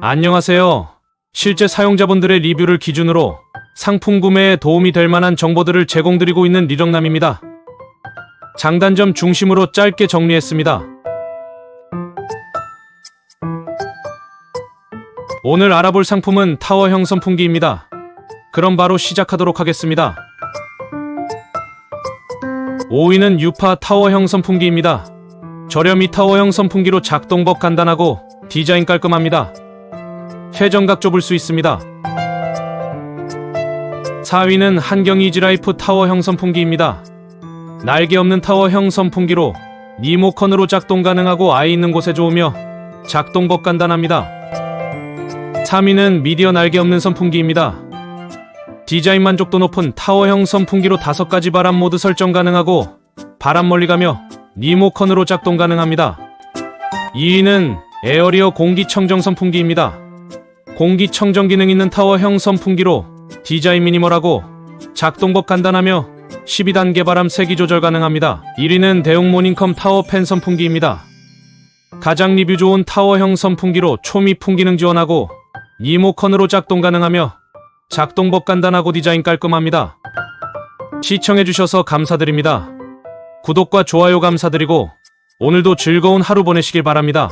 안녕하세요. 실제 사용자분들의 리뷰를 기준으로 상품 구매에 도움이 될 만한 정보들을 제공드리고 있는 리정남입니다. 장단점 중심으로 짧게 정리했습니다. 오늘 알아볼 상품은 타워형 선풍기입니다. 그럼 바로 시작하도록 하겠습니다. 5위는 유파 타워형 선풍기입니다. 저렴이 타워형 선풍기로 작동법 간단하고 디자인 깔끔합니다. 회전각 좁을 수 있습니다. 4위는 한경 이지라이프 타워 형 선 풍기입니다. 날개 없는 타워 형 선 풍기로 리모컨으로 작동 가능하고 아이 있는 곳에 좋으며 작동법 간단합니다. 3위는 미디어 날개 없는 선풍기입니다. 디자인 만족도 높은 타워형 선풍기로 5가지 바람 모드 설정 가능하고 바람 멀리 가며 리모컨으로 작동 가능합니다. 2위는 에어리어 공기청정 선풍기입니다. 공기청정 기능 있는 타워형 선풍기로 디자인 미니멀하고 작동법 간단하며 12단계 바람 세기 조절 가능합니다. 1위는 대용 모닝컴 타워 팬 선풍기입니다. 가장 리뷰 좋은 타워형 선풍기로 초미풍 기능 지원하고 리모컨으로 작동 가능하며 작동법 간단하고 디자인 깔끔합니다. 시청해주셔서 감사드립니다. 구독과 좋아요 감사드리고 오늘도 즐거운 하루 보내시길 바랍니다.